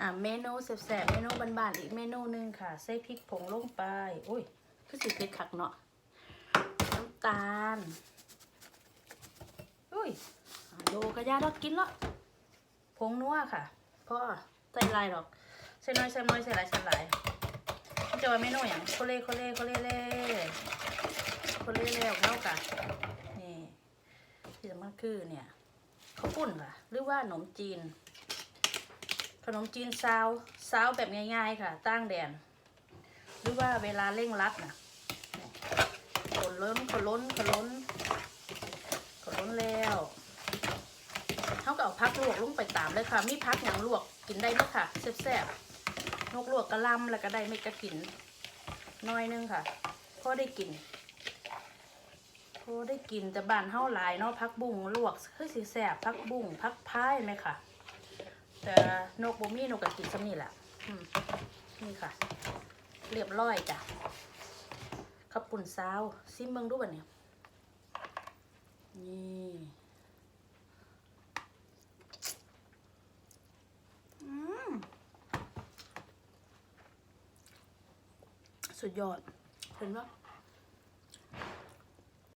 อ่าเมนูแซ่บๆเมนูบานๆอีกเมนูหนึ่งค่ะ ใส่พริกผงลงไปอุ้ยคือสิเผ็ดคักเนาะน้ำตาลอุ้ยอ่าโลกระยาเรากินละผงนัวค่ะพ่อใส่ลายหรอกใส่น้อยใส่น้อยใส่หลายใส่หลายมันจะว่าเมนูอย่างโคเล่โคเล่โคเล่เล่โคเล่เล่ของเราค่ะนี่ที่สำคัญคือเนี่ยข้าวปุ้นค่ะ หรือว่าขนมจีน ขนมจีนซาวซาวแบบง่ายๆค่ะ ตั้งแดน หรือว่าเวลาเร่งรัดนะขนล้นขนล้นขนล้นขนล้นแล้วเขาก็เอาพักลวกลงไปตามเลยค่ะ มีพักอย่างลวกกินได้ไหมค่ะแซ่บๆนกลวกกระลำแล้วก็ได้ไม่กระกินน้อยนึงค่ะพอได้กินพอได้กินแต่บ้านเฮาหลายเนาะพักบุ้งลวกคือสิแซ่บพักบุ้งพักพายไหมค่ะ แต่นกบ่มีนกก็กินซ้ำนี่แหละนี่ค่ะ เรียบร้อยจ้ะข้าวปุ่นซาวซิมเบิงดูบัดเนี่ยนี่สุดยอดเห็นปะ